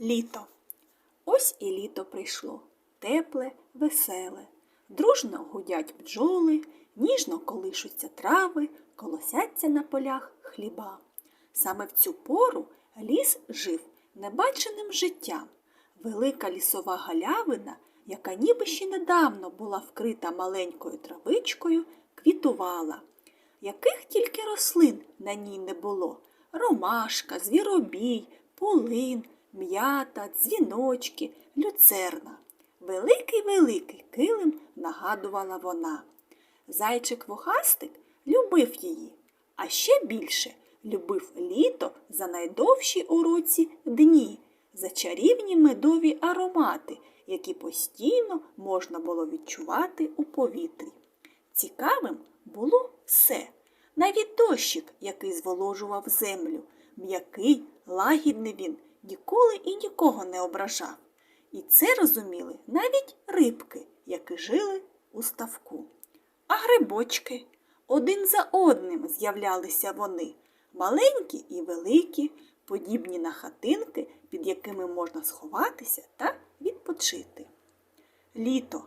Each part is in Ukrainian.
Літо. Ось і літо прийшло, тепле, веселе. Дружно гудять бджоли, ніжно колишуться трави, колосяться на полях хліба. Саме в цю пору ліс жив небаченим життям. Велика лісова галявина, яка ніби ще недавно була вкрита маленькою травичкою, квітувала. Яких тільки рослин на ній не було ромашка, звіробій, полин, м'ята, дзвіночки, люцерна. Великий великий килим нагадувала вона. Зайчик вухастик любив її, а ще більше любив літо за найдовші у році дні, за чарівні медові аромати, які постійно можна було відчувати у повітрі. Цікавим було все. Навіть дощик, який зволожував землю, м'який, лагідний він, ніколи і нікого не ображав. І це розуміли навіть рибки, які жили у ставку. А грибочки один за одним з'являлися вони, маленькі і великі, подібні на хатинки, під якими можна сховатися та відпочити. Літо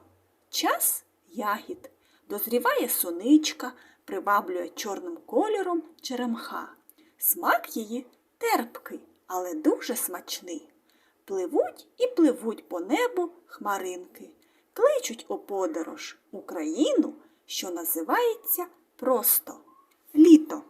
час ягід. Дозріває соничка, приваблює чорним кольором черемха. Смак її терпкий, але дуже смачний. Пливуть і пливуть по небу хмаринки, кличуть у подорож Україну, що називається просто літо.